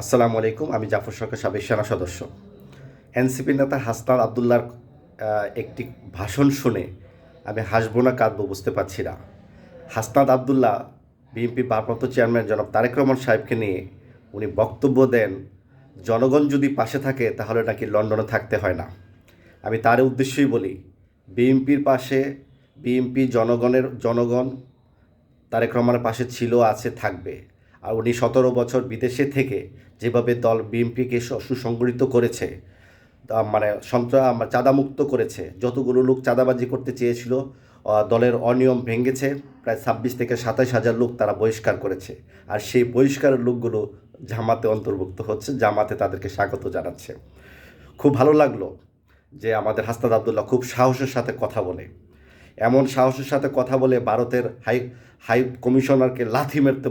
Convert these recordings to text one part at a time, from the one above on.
আসসালামু আলাইকুম, আমি জাফর সরকার সাবেক সেনা সদস্য। এনসিপি নেতা হাসনাত আবদুল্লার একটি ভাষণ শুনে আমি হাসবো না, কাঁদবো, বুঝতে পারছি না। হাসনাত আবদুল্লাহ, বিএনপি ভারপ্রাপ্ত চেয়ারম্যান জনাব তারেক রহমান সাহেবকে নিয়ে উনি বক্তব্য দেন, জনগণ যদি পাশে থাকে, তাহলে নাকি লন্ডনে থাকতে হয় না। আমি তার উদ্দেশ্যই বলি, বিএনপির পাশে, বিএনপি জনগণের, জনগণ তারেক রহমানের পাশে ছিল, আছে, থাকবে। আর উনি সতেরো বছর বিদেশে থেকে যেভাবে দল বিএনপিকে সুসংগঠিত করেছে মানে সন্ত্রা মানে চাঁদামুক্ত করেছে, যতগুলো লোক চাঁদাবাজি করতে চেয়েছিল দলের অনিয়ম ভেঙেছে, প্রায় ছাব্বিশ থেকে সাতাশ হাজার লোক তারা বহিষ্কার করেছে। আর সেই বহিষ্কারের লোকগুলো জামাতে অন্তর্ভুক্ত হচ্ছে, জামাতে তাদেরকে স্বাগত জানাচ্ছে। খুব ভালো লাগল যে আমাদের হাস্তাদ আবদুল্লাহ খুব সাহসের সাথে কথা বলে। এমন সাহসের সাথে কথা বলে ভারতের হাই হাই কমিশনারকে লাথি মেরতে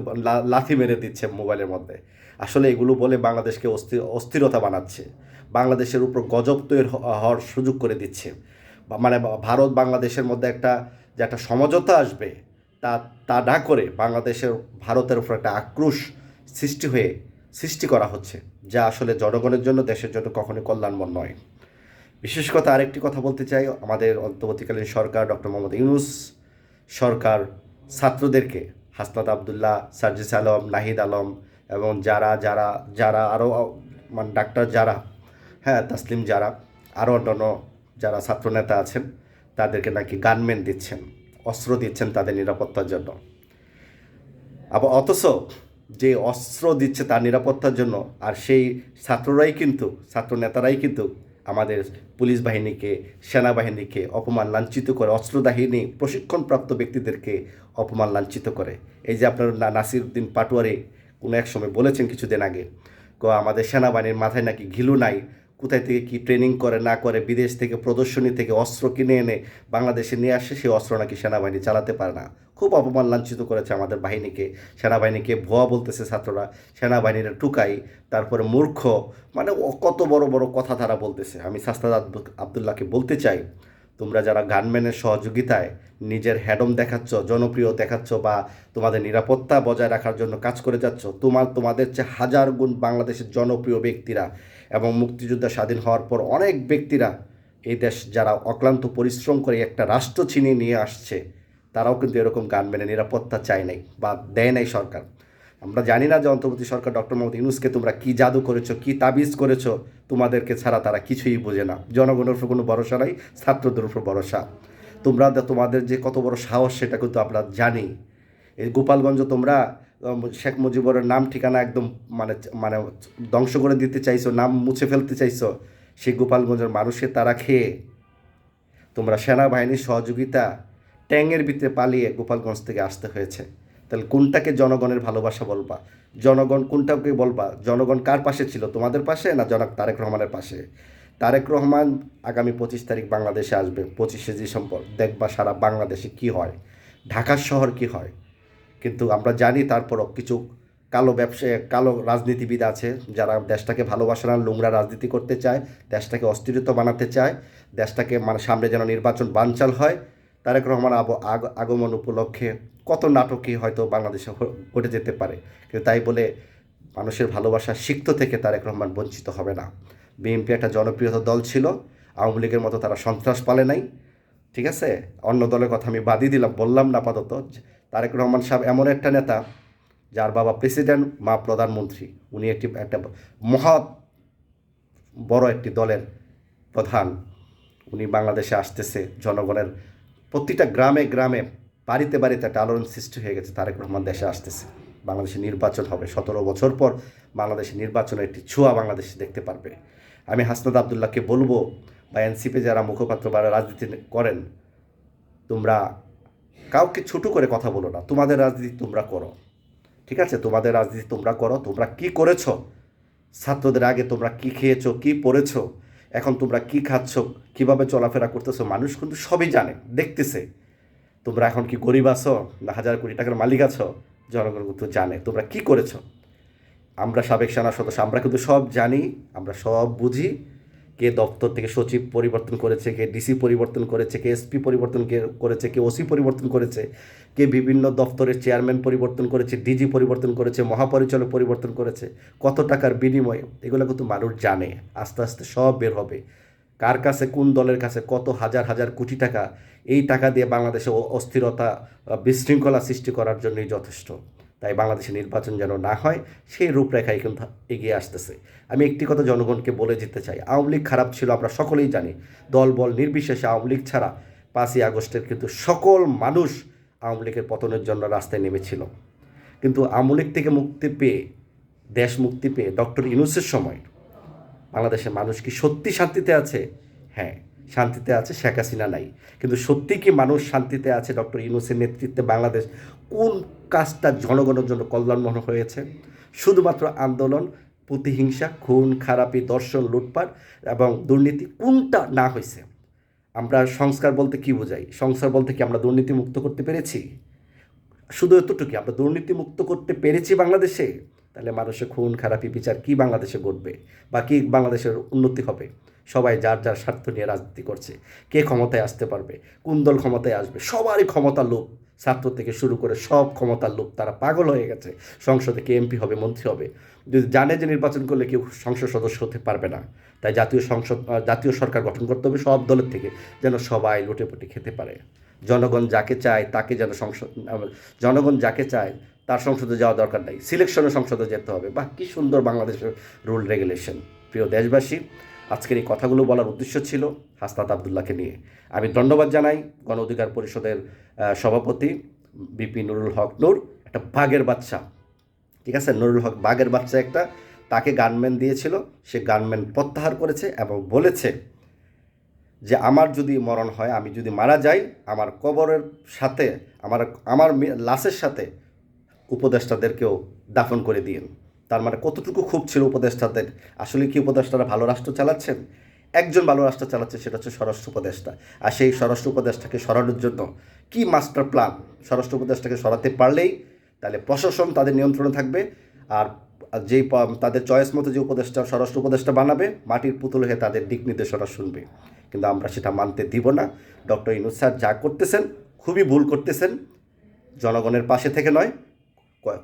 লাথি মেরে দিচ্ছে মোবাইলের মধ্যে। আসলে এগুলো বলে বাংলাদেশকে অস্থির অস্থিরতা বানাচ্ছে। বাংলাদেশের উপর গজব তৈরি হওয়ার সুযোগ করে দিচ্ছে। মানে ভারত বাংলাদেশের মধ্যে একটা, যে একটা সমঝোতা আসবে, তা তা না করে বাংলাদেশের, ভারতের উপর একটা আক্রোশ সৃষ্টি হয়ে, সৃষ্টি করা হচ্ছে, যা আসলে জনগণের জন্য, দেশের জন্য কখনোই কল্যাণময় নয়। বিশেষ কথা আরেকটি কথা বলতে চাই। আমাদের অন্তর্বর্তীকালীন সরকার ডক্টর মোহাম্মদ ইউনুস, সরকার ছাত্রদেরকে হাসনাত আবদুল্লাহ, সার্জিস আলম, নাহিদ আলম এবং যারা যারা যারা আরও মানে ডাক্তার যারা হ্যাঁ তাসলিম যারা, আরও অন্যান্য যারা ছাত্রনেতা আছেন, তাদেরকে নাকি গানম্যান দিচ্ছেন, অস্ত্র দিচ্ছেন তাদের নিরাপত্তার জন্য। আবার অথচ যে অস্ত্র দিচ্ছে তার নিরাপত্তার জন্য, আর সেই ছাত্ররাই কিন্তু ছাত্র নেতারাই কিন্তু আমাদের পুলিশ বাহিনীকে, সেনাবাহিনীকে অপমান লাঞ্ছিত করে, অস্ত্রদাহিনী প্রশিক্ষণপ্রাপ্ত ব্যক্তিদেরকে অপমান লাঞ্ছিত করে। এই যে আপনার নাসির উদ্দিন পাটোয়ারি কোনো এক সময় বলেছেন কিছুদিন আগে, ক, আমাদের সেনাবাহিনীর মাথায় নাকি ঘিলু নাই কোথায় থেকে কি ট্রেনিং করে, না করে, বিদেশ থেকে, প্রদর্শনী থেকে অস্ত্র কিনে এনে বাংলাদেশে নিয়ে আসে সেই অস্ত্র নাকি সেনাবাহিনী চালাতে পারে না। খুব অপমান লাঞ্ছিত করেছে আমাদের বাহিনীকে। সেনাবাহিনীকে ভুয়া বলতেছে ছাত্ররা। সেনাবাহিনীরা টুকাই, তারপরে মূর্খ মানে কত বড় বড় কথা তারা বলতেছে। আমি সাস্তাদ আব্দু- আবদুল্লাহকে বলতে চাই, তোমরা যারা গানম্যানের সহযোগিতায় নিজের হ্যাডম দেখাচ্ছ, জনপ্রিয় দেখাচ্ছ বা তোমাদের নিরাপত্তা বজায় রাখার জন্য কাজ করে যাচ্ছ, তোমার, তোমাদের চেয়ে হাজার গুণ বাংলাদেশের জনপ্রিয় ব্যক্তিরা এবং মুক্তিযোদ্ধা স্বাধীন হওয়ার পর অনেক ব্যক্তিরা এই দেশ যারা অক্লান্ত পরিশ্রম করে একটা রাষ্ট্র ছিনিয়ে নিয়ে আসছে, তারাও কিন্তু এরকম গান মেনে নিরাপত্তা চায় নাই বা দেয় নাই সরকার। আমরা জানি না যে অন্তর্বর্তী সরকার ডক্টর মোহাম্মদ ইউনুসকে তোমরা কী জাদু করেছ, কী তাবিজ করেছ, তোমাদেরকে ছাড়া তারা কিছুই বোঝে না। জনগণের উপর কোনো ভরসা নাই, ছাত্রদের উপর ভরসা। তোমরা তোমাদের যে কত বড় সাহস, সেটা কিন্তু আমরা জানি। এই গোপালগঞ্জ তোমরা শেখ মুজিবুরের নাম ঠিকানা একদম মানে মানে ধ্বংস করে দিতে চাইছো, নাম মুছে ফেলতে চাইছো, সেই গোপালগঞ্জের মানুষের তারা খেয়ে। তোমরা সেনাবাহিনীর সহযোগিতা ট্যাঙের ভিতরে পালিয়ে গোপালগঞ্জ থেকে আসতে হয়েছে। তাহলে কোনটাকে জনগণের ভালোবাসা বলবা? জনগণ কোনটাকে বলবা? জনগণ কার পাশে ছিল? তোমাদের পাশে না জনক তারেক রহমানের পাশে? তারেক রহমান আগামী পঁচিশ তারিখ বাংলাদেশে আসবে, পঁচিশে ডিসেম্বর। দেখবা সারা বাংলাদেশে কি হয় ঢাকা শহর কি হয়। কিন্তু আমরা জানি তারপরও কিছু কালো ব্যবসায়ী, কালো রাজনীতিবিদ আছে যারা দেশটাকে ভালোবাসে না, নোংরা রাজনীতি করতে চায়, দেশটাকে অস্থিরতা বানাতে চায়, দেশটাকে মানে সামনে যেন নির্বাচন বানচাল হয়। তারেক রহমান আব- আগ- আগমন উপলক্ষে কত নাটকই হয়তো বাংলাদেশে ঘটে যেতে পারে। কিন্তু তাই বলে মানুষের ভালোবাসা সিক্ত থেকে তারেক রহমান বঞ্চিত হবে না। বিএনপি একটা জনপ্রিয়তা দল ছিল, আওয়ামী লীগের মতো তারা সন্ত্রাস পালে নাই, ঠিক আছে? অন্য দলের কথা আমি বাদই দিলাম, বললাম না আপাতত। তারেক রহমান সাহেব এমন একটা নেতা যার বাবা প্রেসিডেন্ট, মা প্রধানমন্ত্রী। উনি একটি, একটা মহৎ বড় একটি দলের প্রধান। উনি বাংলাদেশে আসতেছে, জনগণের প্রতিটা গ্রামে গ্রামে, বাড়িতে বাড়িতে একটা আলোড়ন সৃষ্টি হয়ে গেছে, তারেক রহমান দেশে আসতেছে। বাংলাদেশে নির্বাচন হবে। সতেরো বছর পর বাংলাদেশে নির্বাচনের একটি ছোঁয়া বাংলাদেশে দেখতে পারবে। আমি হাসনাদ আবদুল্লাহকে বলব, বা এনসিপি যারা মুখপাত্র বা রাজনীতি করেন, তোমরা কাউকে ছোটো করে কথা বলো না। তোমাদের রাজনীতি তোমরা করো। ঠিক আছে? তোমাদের রাজনীতি তোমরা করো। তোমরা কি করেছ? ছাত্রদের আগে তোমরা কি খেয়েছো, কি পড়েছো? এখন তোমরা কি খাচ্ছ? কীভাবে চলাফেরা করতেছো? মানুষ কিন্তু সবই জানে, দেখতেছে। তোমরা এখন কি গরিব আছো না হাজার কোটি টাকার মালিক আছো? জনগণ কিন্তু জানে। তোমরা কি করেছ? আমরা সাবেক সেনা সদস্য, আমরা কিন্তু সব জানি, আমরা সব বুঝি। কে দপ্তর থেকে সচিব পরিবর্তন করেছে, কে ডিসি পরিবর্তন করেছে, কে এসপি পরিবর্তন করেছে, কে ওসি পরিবর্তন করেছে, কে বিভিন্ন দপ্তরের চেয়ারম্যান পরিবর্তন করেছে, ডিজি পরিবর্তন করেছে, মহাপরিচালক পরিবর্তন করেছে, কত টাকার বিনিময়ে, এগুলো কিন্তু মানুষ জানে, আস্তে আস্তে সব বের হবে। কার কাছে, কোন দলের কাছে কত হাজার হাজার কোটি টাকা, এই টাকা দিয়ে বাংলাদেশে অস্থিরতা, বিশৃঙ্খলা সৃষ্টি করার জন্যই যথেষ্ট। তাই বাংলাদেশে নির্বাচন যেন না হয়, সেই রূপরেখায় কিন্তু এগিয়ে আসতেছে। আমি একটি কথা জনগণকে বলে যেতে চাই, আওয়ামী লীগ খারাপ ছিল, আমরা সকলেই জানি। দল বল নির্বিশেষে আওয়ামী লীগ ছাড়া পাঁচই আগস্টের কিন্তু সকল মানুষ আওয়ামী লীগের পতনের জন্য রাস্তায় নেমেছিল। কিন্তু আওয়ামী লীগ থেকে মুক্তি পেয়ে, দেশ মুক্তি পেয়ে ডক্টর ইউনুসের সময় বাংলাদেশের মানুষ কি সত্যি শান্তিতে আছে? হ্যাঁ। শান্তিতে আছে, শেখ হাসিনা নাই। কিন্তু সত্যি কি মানুষ শান্তিতে আছে? ডক্টর ইউনুসের নেতৃত্বে বাংলাদেশ কোন কাজটা জনগণের জন্য কল্যাণময় হয়েছে? শুধুমাত্র আন্দোলন, প্রতিহিংসা, খুন, খারাপি দর্শন লুটপাট এবং দুর্নীতি কোনটা না হয়েছে? আমরা সংস্কার বলতে কি বোঝাই? সংস্কার বলতে কি আমরা দুর্নীতি মুক্ত করতে পেরেছি? শুধু এতটুকু, আমরা দুর্নীতি মুক্ত করতে পেরেছি বাংলাদেশে? তাহলে মানুষের খুন, খারাপি বিচার কি বাংলাদেশে ঘটবে? বা কি বাংলাদেশের উন্নতি হবে? সবাই যার যার স্বার্থ নিয়ে রাজনীতি করছে। কে ক্ষমতায় আসতে পারবে? কোন দল ক্ষমতায় আসবে? সবারই ক্ষমতা লোভ ছাত্র থেকে শুরু করে সব ক্ষমতার লোভ তারা পাগল হয়ে গেছে। সংসদে কে এমপি হবে, মন্ত্রী হবে? যদি জানে যে নির্বাচন করলে কেউ সংসদ সদস্য হতে পারবে না। তাই জাতীয় সংসদ জাতীয় সরকার গঠন করতে হবে সব দলের থেকে, যেন সবাই লুটেপুটে খেতে পারে। জনগণ যাকে চায় তাকে যেন সংসদ জনগণ যাকে চায় তার সংসদে যাওয়া দরকার নাই। সিলেকশনে সংসদে যেতে হবে। বা কি সুন্দর বাংলাদেশের রুল রেগুলেশন। প্রিয় দেশবাসী আজকের এই কথাগুলো বলার উদ্দেশ্য ছিল হাসনাত আবদুল্লাহকে নিয়ে। আমি ধন্যবাদ জানাই গণ অধিকার পরিষদের সভাপতি বিপি নুরুল হক। নূর, একটা বাঘের বাচ্চা, ঠিক আছে? নুরুল হক বাঘের বাচ্চা একটা, তাকে গানম্যান দিয়েছিল, সে গানম্যান প্রত্যাহার করেছে এবং বলেছে যে, আমার যদি মরণ হয়, আমি যদি মারা যাই, আমার কবরের সাথে, আমার আমার লাশের সাথে উপদেষ্টাদেরকেও দাফন করে দিন তার মানে কতটুকু খুব ছিল উপদেষ্টাদের? আসলে কি উপদেষ্টারা ভালো রাষ্ট্র চালাচ্ছেন? একজন ভালো রাষ্ট্র চালাচ্ছে সেটা হচ্ছে স্বরাষ্ট্র উপদেষ্টা। আর সেই স্বরাষ্ট্র উপদেষ্টাকে সরানোর জন্য কি মাস্টার প্ল্যান? স্বরাষ্ট্র উপদেষ্টাকে সরাতে পারলেই তাহলে প্রশাসন তাদের নিয়ন্ত্রণে থাকবে। আর যেই তাদের চয়েস মতো যে উপদেষ্টা, স্বরাষ্ট্র উপদেষ্টা বানাবে, মাটির পুতুল হয়ে তাদের দিক নির্দেশনা শুনবে। কিন্তু আমরা সেটা মানতে দিব না। ডক্টর ইনুস স্যার যা করতেছেন, খুবই ভুল করতেছেন। জনগণের পাশে থেকে নয়,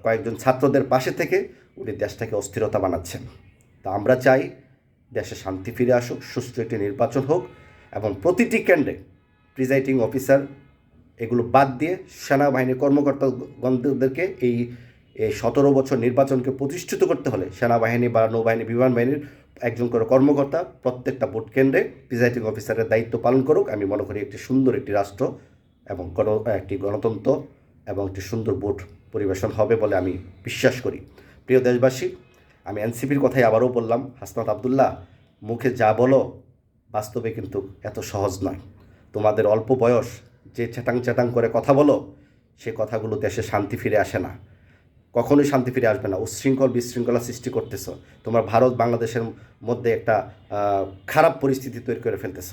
কয়েকজন ছাত্রদের পাশে থেকে উনি দেশটাকে অস্থিরতা বানাচ্ছেন। তা আমরা চাই দেশে শান্তি ফিরে আসুক, সুষ্ঠু একটি নির্বাচন হোক এবং প্রতিটি কেন্দ্রে প্রিজাইডিং অফিসার এগুলো বাদ দিয়ে সেনাবাহিনীর কর্মকর্তাগণদেরকে এই এই সতেরো বছর নির্বাচনকে প্রতিষ্ঠিত করতে হলে সেনাবাহিনী বা নৌবাহিনী, বিমান বাহিনীর একজন করে কর্মকর্তা প্রত্যেকটা ভোট কেন্দ্রে প্রিজাইডিং অফিসারের দায়িত্ব পালন করুক। আমি মনে করি একটি সুন্দর একটি রাষ্ট্র এবং গণ, একটি গণতন্ত্র এবং একটি সুন্দর ভোট পরিবেশন হবে বলে আমি বিশ্বাস করি। প্রিয় দেশবাসী, আমি এনসিপির কথাই আবারও বললাম, হাসনাত আবদুল্লাহ, মুখে যা বলো, বাস্তবে কিন্তু এত সহজ নয়। তোমাদের অল্প বয়স, যে চ্যাটাং চ্যাটাং করে কথা বলো, সে কথাগুলো দেশে শান্তি ফিরে আসে না। কখনোই শান্তি ফিরে আসবে না। উচ্ছৃঙ্খল, বিশৃঙ্খলা সৃষ্টি করতেছ। তোমরা ভারত, বাংলাদেশের মধ্যে একটা খারাপ পরিস্থিতি তৈরি করে ফেলতেছ।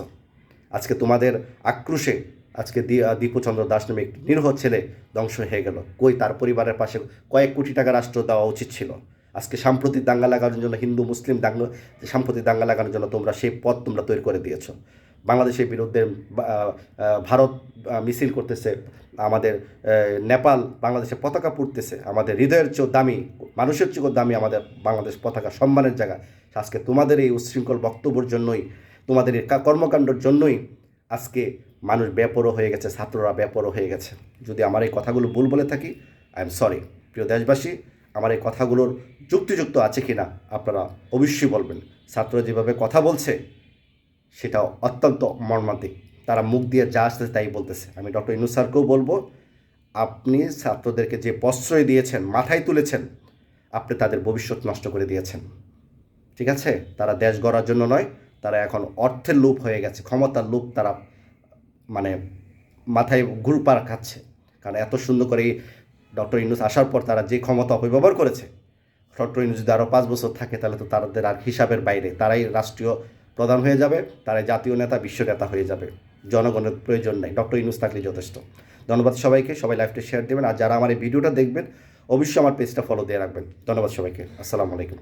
আজকে তোমাদের আক্রোশে আজকে দীপুচন্দ্র দাস নামে একটি নিরহ ছেলে ধ্বংস হয়ে গেল। কই তার পরিবারের পাশে কয়েক কোটি টাকা রাষ্ট্র দেওয়া উচিত ছিল? আজকে সাম্প্রতিক দাঙ্গা লাগানোর জন্য, হিন্দু, মুসলিম দাঙ্গা সাম্প্রতিক দাঙ্গা লাগানোর জন্য তোমরা সেই পথ তোমরা তৈরি করে দিয়েছ। বাংলাদেশের বিরুদ্ধে ভারত মিছিল করতেছে, আমাদের নেপাল বাংলাদেশে পতাকা পুড়তেছে, আমাদের হৃদয়ের চেয়েও দামি, মানুষের চেয়েও দামি আমাদের বাংলাদেশ পতাকা সম্মানের জায়গা। আজকে তোমাদের এই উচ্ছৃঙ্খল বক্তব্যের জন্যই, তোমাদের এই কর্মকাণ্ডের জন্যই আজকে মানুষ ব্যাপরও হয়ে গেছে, ছাত্ররা ব্যাপরও হয়ে গেছে। যদি আমার এই কথাগুলো ভুল বলে থাকি আই এম সরি প্রিয় দেশবাসী, আমার এই কথাগুলোর যুক্তিযুক্ত আছে কি না আপনারা অবশ্যই বলবেন। ছাত্ররা যেভাবে কথা বলছে সেটা অত্যন্ত মর্মান্তিক। তারা মুখ দিয়ে যা আসছে তাই বলতেছে। আমি ডক্টর ইনু স্যারকেও বলব, আপনি ছাত্রদেরকে যে প্রশ্রয় দিয়েছেন, মাথায় তুলেছেন, আপনি তাদের ভবিষ্যৎ নষ্ট করে দিয়েছেন। ঠিক আছে? তারা দেশ গড়ার জন্য নয়, তারা এখন অর্থের লোভ হয়ে গেছে, ক্ষমতার লোভ তারা মানে মাথায় ঘুরপার খাচ্ছে। কারণ এত সুন্দর করে ডক্টর ইনুস আসার পর তারা যে ক্ষমতা অপব্যবহার করেছে, ডক্টর ইনুস যদি আরও পাঁচ বছর থাকে তাহলে তো তাদের আর হিসাবের বাইরে, তারাই রাষ্ট্রীয় প্রধান হয়ে যাবে, তারাই জাতীয় নেতা, বিশ্ব নেতা হয়ে যাবে। জনগণের প্রয়োজন নেই, ডক্টর ইনুস থাকলে যথেষ্ট। ধন্যবাদ সবাইকে, সবাই লাইভটা শেয়ার দেবেন, আর যারা আমার এই ভিডিওটা দেখবেন, অবশ্যই আমার পেজটা ফলো দিয়ে রাখবেন। ধন্যবাদ সবাইকে, আসসালামু আলাইকুম।